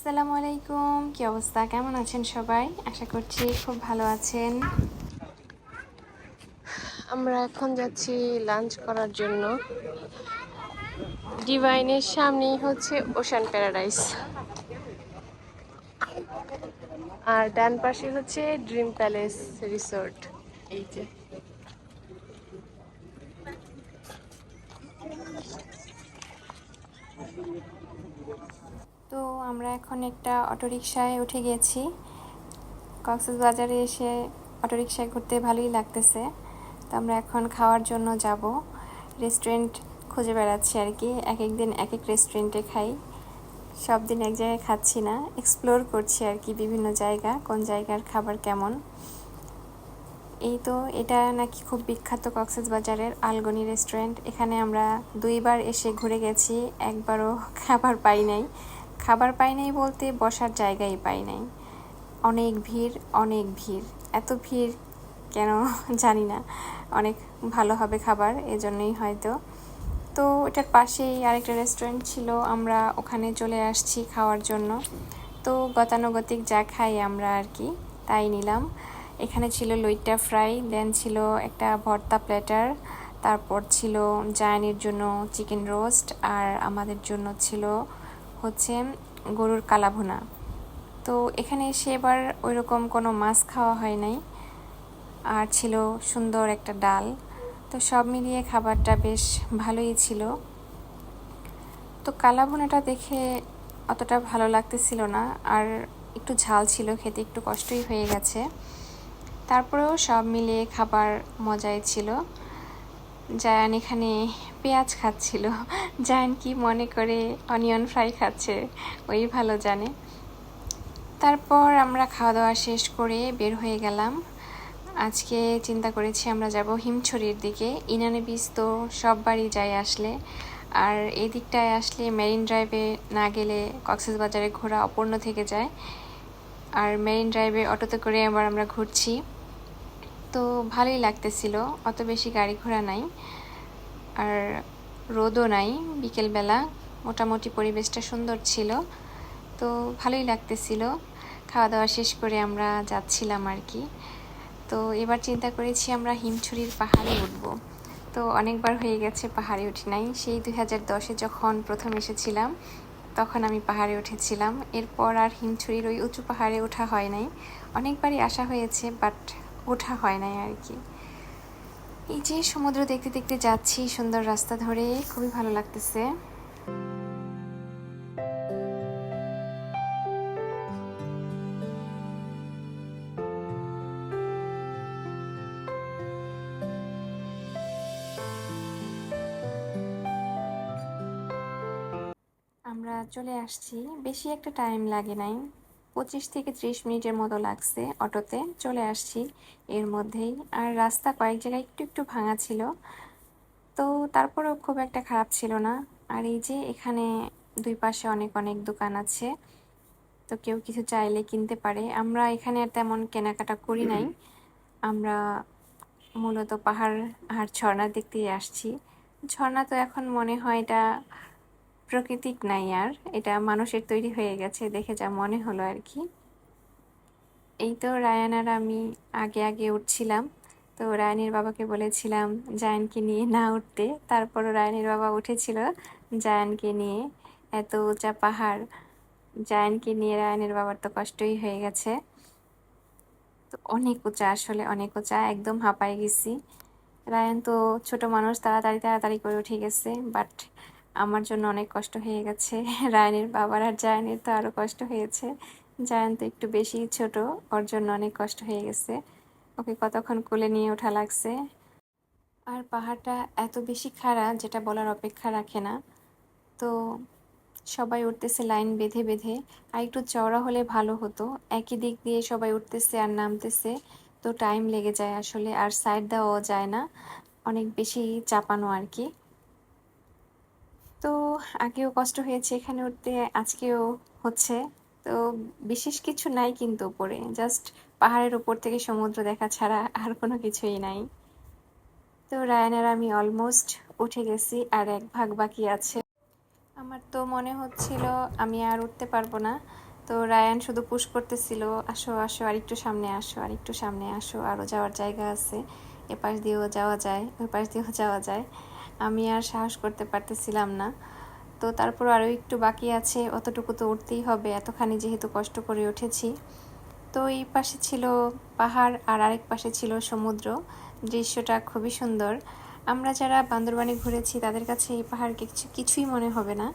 আসসালামু আলাইকুম। কি অবস্থা? কেমন আছেন সবাই? আশা করছি খুব ভালো আছেন। আমরা এখন যাচ্ছি লাঞ্চ করার জন্য। ডিভাইনের সামনেই হচ্ছে ওশান প্যারাডাইস। আর ডান পাশে হচ্ছে ড্রিম প্যালেস রিসোর্ট। এই যে। তো আমরা এখন একটা অটোরিকশায় উঠে গেছি। কক্সবাজারে এসে অটোরিকশায় ঘুরতে ভালোই লাগতেছে। তো আমরা এখন খাওয়ার জন্য যাব। রেস্টুরেন্ট খুঁজে বেড়াচ্ছি আর কি। এক এক দিন এক এক রেস্টুরেন্টে খাই। সব দিন এক জায়গায় খাচ্ছি না। এক্সপ্লোর করছি আর কি বিভিন্ন জায়গা, কোন জায়গার খাবার কেমন। এই তো এটা নাকি খুব বিখ্যাত কক্সবাজারের আলগনি রেস্টুরেন্ট। এখানে আমরা দুইবার এসে ঘুরে গেছি। একবারও খাবার পাই নাই। খাবার পাই নাই বলতে, বসার জায়গাই পাই নাই। অনেক ভিড় অনেক ভিড়। এত ভিড় কেন জানি না। অনেক ভালো হবে খাবার, এজন্যই হয়তো। তো এটার পাশেই আরেকটা রেস্টুরেন্ট ছিল, আমরা ওখানে চলে আসছি খাওয়ার জন্য। তো গতানুগতিক যা খাই আমরা আর কি, তাই নিলাম। এখানে ছিল লইট্টা ফ্রাই, দেন ছিল একটা ভর্তা প্ল্যাটার, তারপর ছিল জায়ানির জন্য চিকেন রোস্ট, আর আমাদের জন্য ছিল হচ্ছে গরুর কালাভুনা। তো এখানে এসে এবার ওইরকম কোনো মাছ খাওয়া হয় নাই। আর ছিল সুন্দর একটা ডাল। তো সব মিলিয়ে খাবারটা বেশ ভালোই ছিল। তো কালাভুনাটা দেখে অতটা ভালো লাগতেছিল না। আর একটু ঝাল ছিল, খেতে একটু কষ্টই হয়ে গেছে। তারপরেও সব মিলিয়ে খাবার মজাই ছিল। জায়ান এখানে পেঁয়াজ খাচ্ছিল। জায়ান কি মনে করে অনিয়ন ফ্রাই খাচ্ছে, ওই ভালো জানে। তারপর আমরা খাওয়া দাওয়া শেষ করে বের হয়ে গেলাম। আজকে চিন্তা করেছি আমরা যাব হিমছড়ির দিকে। ইনানি বীজ তো সব বাড়ি যাই আসলে। আর এই দিকটায় আসলে মেরিন ড্রাইভে না গেলে কক্সবাজারে ঘোরা অপূর্ণ থেকে যায়। আর মেরিন ড্রাইভে অটোতে করে আবার আমরা ঘুরছি। তো ভালোই লাগতেছিল, অত বেশি গাড়ি ঘোড়া নাই, আর রোদও নাই বিকেলবেলা, মোটামুটি পরিবেশটা সুন্দর ছিল, তো ভালোই লাগতেছিল। খাওয়া দাওয়া শেষ করে আমরা যাচ্ছিলাম আর কি। তো এবার চিন্তা করেছি আমরা হিমছড়ির পাহাড়ে উঠব। তো অনেকবার হয়ে গেছে পাহাড়ে উঠি নাই। সেই দুই হাজার দশে যখন প্রথম এসেছিলাম, তখন আমি পাহাড়ে উঠেছিলাম। এরপর আর হিমছড়ির ওই উঁচু পাহাড়ে ওঠা হয় নাই। অনেকবারই আসা হয়েছে, বাট ওঠা হয় নাই আর কি। এই যে সমুদ্র দেখতে দেখতে যাচ্ছি সুন্দর রাস্তা ধরে, খুবই ভালো লাগতেছে। আমরা চলে আসছি। বেশি একটা টাইম লাগে নাই। পঁচিশ থেকে ত্রিশ মিনিটের মতো লাগছে অটোতে। চলে আসছি এর মধ্যেই। আর রাস্তা কয়েক জায়গায় একটু একটু ভাঙা ছিল। তো তারপরেও খুব একটা খারাপ ছিল না। আর এই যে এখানে দুই পাশে অনেক অনেক দোকান আছে। তো কেউ কিছু চাইলে কিনতে পারে। আমরা এখানে আর তেমন কেনাকাটা করি নাই। আমরা মূলত পাহাড় আর ঝর্ণার দিক দিয়ে আসছি। ঝর্ণা তো এখন মনে হয় এটা প্রাকৃতিক নাই আর। এটা মানুষের তৈরি হয়ে গেছে দেখে যা মনে হলো আর কি। এই তো রায়ান আর আমি আগে আগে উঠছিলাম। তো রায়ানের বাবাকে বলেছিলাম, জায়ানকে নিয়ে না উঠতে। তারপরও রায়ানের বাবা উঠেছিল জায়ানকে নিয়ে। এত উঁচা পাহাড়, জায়ানকে নিয়ে রায়ানের বাবার তো কষ্টই হয়ে গেছে। তো অনেক উঁচা আসলে, অনেক উঁচা, একদম হাঁপাই গেছি। রায়ান তো ছোট মানুষ, তাড়াতাড়ি তাড়াতাড়ি করে উঠে গেছে বাট আমার জন্য অনেক কষ্ট হয়ে গেছে। রায়নের বাবার আর জায়ানের তো আরও কষ্ট হয়েছে। জায়ান তো একটু বেশি ছোট, ওর জন্য অনেক কষ্ট হয়ে গেছে। ওকে কতক্ষণ কোলে নিয়ে ওঠা লাগছে? আর পাহাড়টা এত বেশি খাড়া, যেটা বলার অপেক্ষা রাখে না। তো সবাই উঠতেছে লাইন বেঁধে বেঁধে। আর একটু চওড়া হলে ভালো হতো। একই দিক দিয়ে সবাই উঠতেছে আর নামতেছে। তো টাইম লেগে যায় আসলে। আর সাইড দেওয়াও যায় না। অনেক বেশি চাপানো আর কি। তো আগেও কষ্ট হয়েছে এখানে উঠতে, আজকেও হচ্ছে। তো বিশেষ কিছু নাই কিন্তু উপরে জাস্ট পাহাড়ের উপর থেকে সমুদ্র দেখা ছাড়া আর কোনো কিছুই নাই। তো রায়ানের আমি অলমোস্ট উঠে গেছি আর এক ভাগ বাকি আছে। আমার তো মনে হচ্ছিল আমি আর উঠতে পারব না। তো রায়ান শুধু পুশ করতেছিল, আসো আসো, আর একটু সামনে আসো, আর একটু সামনে আসো, আরও যাওয়ার জায়গা আছে। এ পাশ দিয়েও যাওয়া যায়, ওই পাশ দিয়েও যাওয়া যায়। আমি আর সাহস করতে পারতেছিলাম না। তো তারপর আরও একটু বাকি আছে, অতটুকু তো উঠতেই হবে, এতখানি যেহেতু কষ্ট করে উঠেছি। তো এই পাশে ছিল পাহাড় আর আরেক পাশে ছিল সমুদ্র। দৃশ্যটা খুবই সুন্দর। আমরা যারা বান্দরবানে ঘুরেছি, তাদের কাছে এই পাহাড় কিছু, কিছুই মনে হবে না।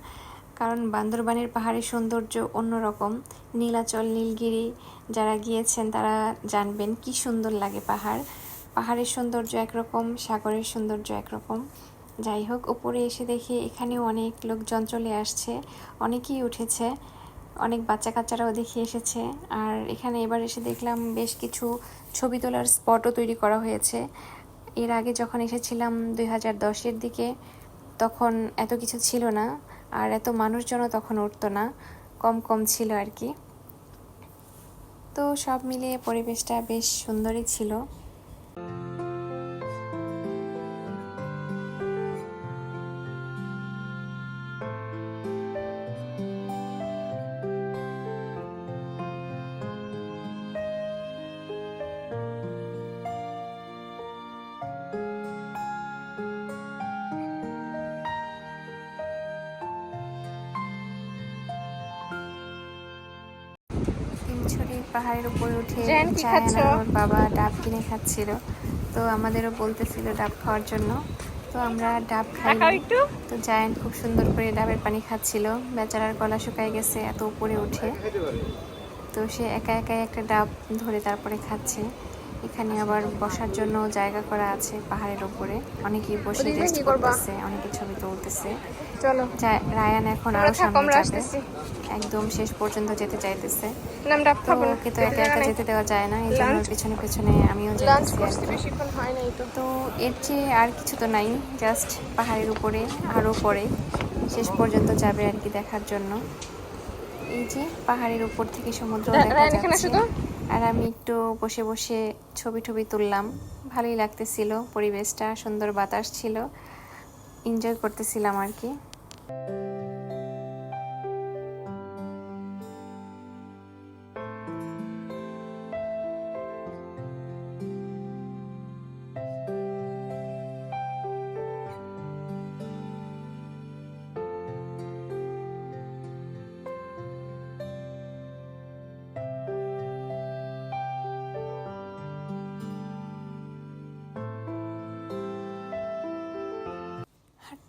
কারণ বান্দরবানের পাহাড়ের সৌন্দর্য অন্যরকম। নীলাচল, নীলগিরি যারা গিয়েছেন, তারা জানবেন কি সুন্দর লাগে পাহাড়। পাহাড়ের সৌন্দর্য একরকম, সাগরের সৌন্দর্য একরকম। যাই হোক উপরে এসে দেখি এখানেও অনেক লোকজন চলে আসছে, অনেকেই উঠেছে, অনেক বাচ্চা কাচ্চারাও দেখে এসেছে। আর এখানে এবার এসে দেখলাম বেশ কিছু ছবি তোলার স্পটও তৈরি করা হয়েছে। এর আগে যখন এসেছিলাম দুই হাজার দশের দিকে, তখন এত কিছু ছিল না, আর এত মানুষজনও তখন উঠতো না, কম কম ছিল আর কি। তো সব মিলিয়ে পরিবেশটা বেশ সুন্দরই ছিল। পাহাড়ের উপরে উঠে ওর বাবা ডাব কিনে খাচ্ছিল। তো আমাদেরও বলতেছিল ডাব খাওয়ার জন্য। তো আমরা ডাব খাই তো জায়েন্ট খুব সুন্দর করে ডাবের পানি খাচ্ছিল। বেচারার গলা শুকায় গেছে এত উপরে উঠে। তো সে একা একাই একটা ডাব ধরে তারপরে খাচ্ছে। এখানে আবার বসার জন্য জায়গা করা আছে পাহাড়ের উপরে। অনেকেই বসে রেস্ট করতেছে অনেকে ছবি তুলতেছে। চলো। রায়ান এখন আরও সামনে যাবে। একদম শেষ পর্যন্ত যেতে চাইতেছে। তো ওকে তো একা একা যেতে দেওয়া যায় না এই জন্য? পিছনে পিছনে আমিও হয় নাই তো। তো এর চেয়ে আর কিছু তো নাই জাস্ট পাহাড়ের উপরে আরও পরে। শেষ পর্যন্ত যাবে আর কি দেখার জন্য। এই যে পাহাড়ের উপর থেকে সমুদ্র দেখা যাচ্ছে। আর আমি একটু বসে বসে ছবি টবি তুললাম। ভালোই লাগতেছিল, পরিবেশটা সুন্দর বাতাস ছিল। এনজয় করতেছিলাম আর কি।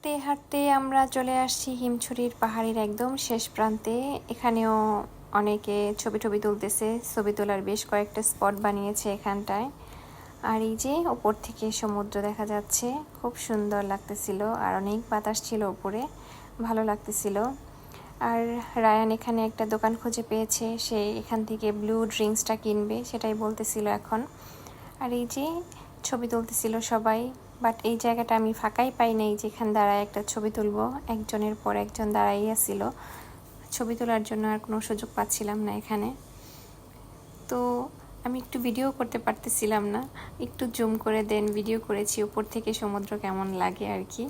হাঁটতে হাঁটতে আমরা চলে আসছি হিমছড়ির পাহাড়ের একদম শেষ প্রান্তে। এখানেও অনেকে ছবি টবি তুলতেছে, ছবি তোলার বেশ কয়েকটা স্পট বানিয়েছে এখানটায়। আর এই যে ওপর থেকে সমুদ্র দেখা যাচ্ছে, খুব সুন্দর লাগতেছিল আর অনেক বাতাস ছিল উপরে, ভালো লাগতেছিল। আর রায়ান এখানে একটা দোকান খুঁজে পেয়েছে, সে এখান থেকে ব্লু ড্রিঙ্কসটা কিনবে, সেটাই বলতেছিল এখন। আর এই যে ছবি তুলতেছিল সবাই বাট এই জায়গাটা আমি ফাঁকাই পাই নাই, যেখান দাঁড়ায় একটা ছবি তুলব। একজনের পর একজন দাঁড়াই আসছিল ছবি তোলার জন্য আর কোনো সুযোগ পাচ্ছিলাম না এখানে। তো আমি একটু ভিডিও করতে পারতেছিলাম না। একটু জুম করে দেন ভিডিও করেছি, উপর থেকে সমুদ্র কেমন লাগে আর কি।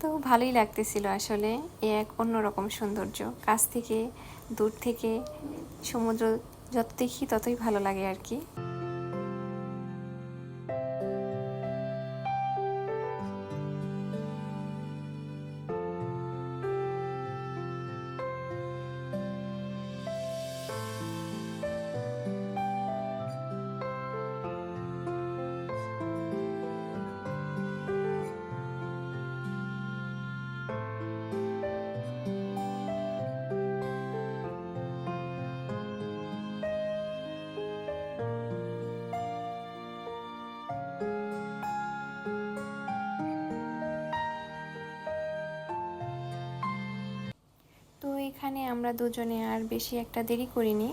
তো ভালোই লাগতেছিল আসলে। এ এক অন্যরকম সৌন্দর্য। কাছ থেকে, দূর থেকে, সমুদ্র যত দেখি ততই ভালো লাগে আর কি। এখানে আমরা দুজনে আর বেশি একটা দেরি করিনি।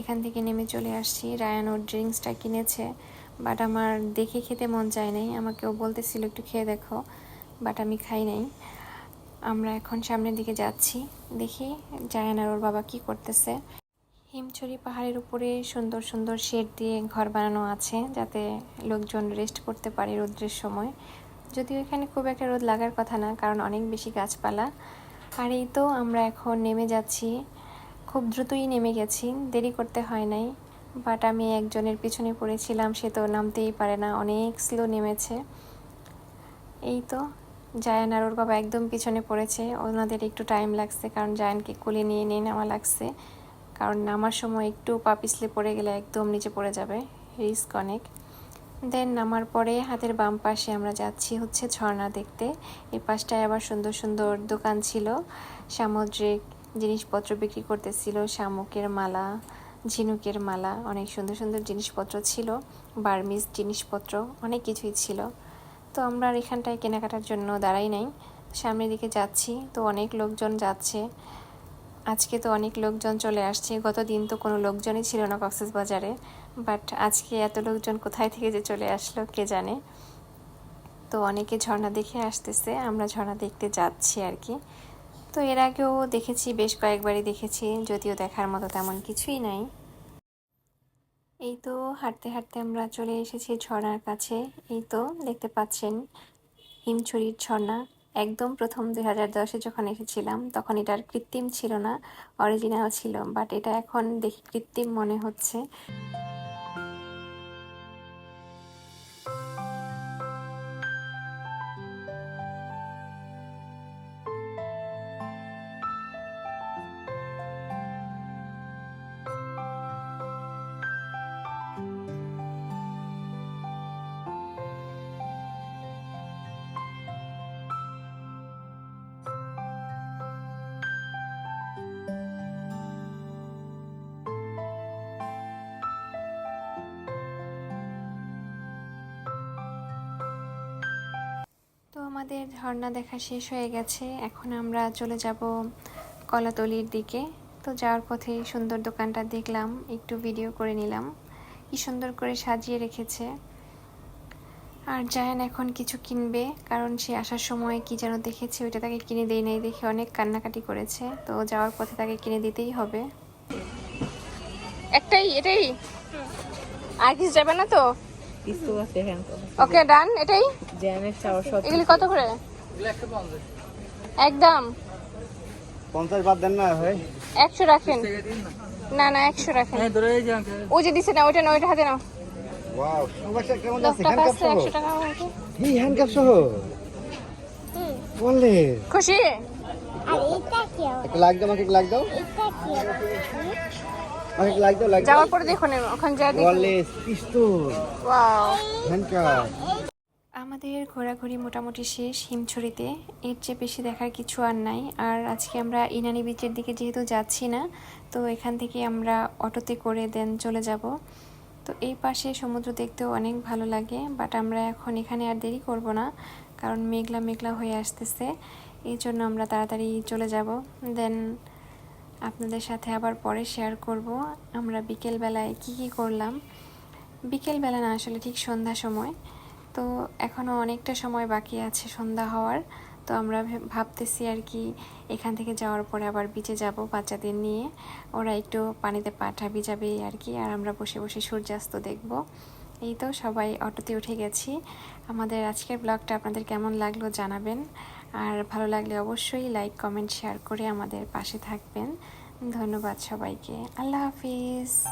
এখান থেকে নেমে চলে আসছি। রায়ান ওর ড্রিঙ্কসটা কিনেছে, বাট আমার দেখে খেতে মন চায় নাই। আমাকেও বলতেছিল, একটু খেয়ে দেখো। বাট আমি খাই নাই। আমরা এখন সামনের দিকে যাচ্ছি। দেখি জায়ান আর ওর বাবা কি করতেছে। হিমছড়ি পাহাড়ের উপরে সুন্দর সুন্দর শেড দিয়ে ঘর বানানো আছে, যাতে লোকজন রেস্ট করতে পারে রোদ্রের সময়। যদিও এখানে খুব একটা রোদ লাগার কথা না, কারণ অনেক বেশি গাছপালা। আর এই তো আমরা এখন নেমে যাচ্ছি। খুব দ্রুতই নেমে গেছি, দেরি করতে হয় নাই। বাট আমি একজনের পিছনে পড়েছিলাম, সে তো নামতেই পারে না, অনেক স্লো নেমেছে। এই তো, জায়ান আর ওর বাবা একদম পিছনে পড়েছে। ওনাদের একটু টাইম লাগছে, কারণ জায়ানকে কোলে নিয়ে নিয়ে নেওয়া লাগছে। কারণ নামার সময় একটু পা পিছলে পড়ে গেলে একদম নিচে পড়ে যাবে রিস্ক অনেক। দেন নামার পরে হাতের বাম পাশে আমরা যাচ্ছি হচ্ছে ঝর্ণা দেখতে। এই পাশটায় আবার সুন্দর সুন্দর দোকান ছিল। সামুদ্রিক জিনিসপত্র বিক্রি করতেছিল, শামুকের মালা, ঝিনুকের মালা, অনেক সুন্দর সুন্দর জিনিসপত্র ছিল, বার্মিজ জিনিসপত্র, অনেক কিছুই ছিল। তো আমরা আর এখানটায় কেনাকাটার জন্য দাঁড়াই নাই। সামনের দিকে যাচ্ছি, তো অনেক লোকজন যাচ্ছে। আজকে তো অনেক লোকজন চলে আসছে। গত দিন তো কোনো লোকজনই ছিল না কক্সেস বাজারে বাট আজকে এত লোকজন কোথায় থেকে যে চলে আসলো, কে জানে? তো অনেকে ঝর্ণা দেখে আসতেছে, আমরা ঝর্ণা দেখতে যাচ্ছি আর কি। তো এর আগেও দেখেছি, বেশ কয়েকবারই দেখেছি, যদিও দেখার মতো তেমন কিছুই নাই। এই তো হাঁটতে হাঁটতে আমরা চলে এসেছি ঝর্ণার কাছে। এই তো দেখতে পাচ্ছেন, হিমছড়ির ঝর্ণা। একদম প্রথম দুই হাজার দশে যখন এসেছিলাম, তখন এটার কৃত্রিম ছিল না অরিজিনাল ছিল বাট এটা এখন দেখি কৃত্রিম মনে হচ্ছে। আমাদের ঝর্ণা দেখা শেষ হয়ে গেছে। এখন আমরা চলে যাব কলাতলির দিকে। তো যাওয়ার পথে সুন্দর দোকানটা দেখলাম একটু ভিডিও করে নিলাম। কি সুন্দর করে সাজিয়ে রেখেছে। আর জায়ান এখন কিছু কিনবে কারণ সে আসার সময় কি যেন দেখেছে ওইটা তাকে কিনে দেয় নাই দেখে অনেক কান্নাকাটি করেছে। তো যাওয়ার পথে তাকে কিনে দিতেই হবে। একটাই এটাই? আর কিছু যাবে না তো? কিছু আছে হ্যাঁ। ওকে ডান এটাই? জ্যামের শাওয়ার সব এগুলি কত করে? একদম। পঞ্চাশ বাদ দেন না ভাই। একশো রাখেন। না না একশো রাখেন। ও যে দিছে না ওইটা না ওইটা হাতে নাও। ওয়াও কেমন আছে? টাকা হ্যান্ডকাপ আছে সহ একশো টাকা আমাকে এই হ্যান্ডকাপ সহ? বললে। খুশি? একটা লাগ দাও আমাকে লাগ দাও। আমাকে লাগ লাগ দাও যাওয়ার পরে দেখুন ওখানে যা দেখুন। পিস্তল ওয়াও আমাদের ঘোরাঘুরি মোটামুটি শেষ হিমছড়িতে। এর চেয়ে বেশি দেখার কিছু আর নাই। আর আজকে আমরা ইনানি বিচের দিকে যেহেতু যাচ্ছি না তো এখান থেকে আমরা অটোতে করে দেন চলে যাব। তো এই পাশে সমুদ্র দেখতেও অনেক ভালো লাগে বাট আমরা এখন এখানে আর দেরি করব না কারণ মেঘলা মেঘলা হয়ে আসতেছে। এই জন্য আমরা তাড়াতাড়ি চলে যাব। দেন আপনাদের সাথে আবার পরে শেয়ার করব। আমরা বিকেলবেলায় কি কি করলাম। বিকেলবেলা না আসলে ঠিক সন্ধ্যা সময়। তো এখনও অনেকটা সময় বাকি আছে সন্ধ্যা হওয়ার। তো আমরা ভাবতেছি আর কি, এখান থেকে যাওয়ার পরে আবার বিচে যাব বাচ্চাদের নিয়ে। ওরা একটু পানিতে পাঠা ভিজাবে আর কি, আর আমরা বসে বসে সূর্যাস্ত দেখব। এই তো সবাই অটোতে উঠে গেছি। আমাদের আজকের ব্লগটা আপনাদের কেমন লাগল জানাবেন। আর ভালো লাগলে অবশ্যই লাইক কমেন্ট শেয়ার করে আমাদের পাশে থাকবেন। ধন্যবাদ সবাইকে। আল্লাহ হাফিজ।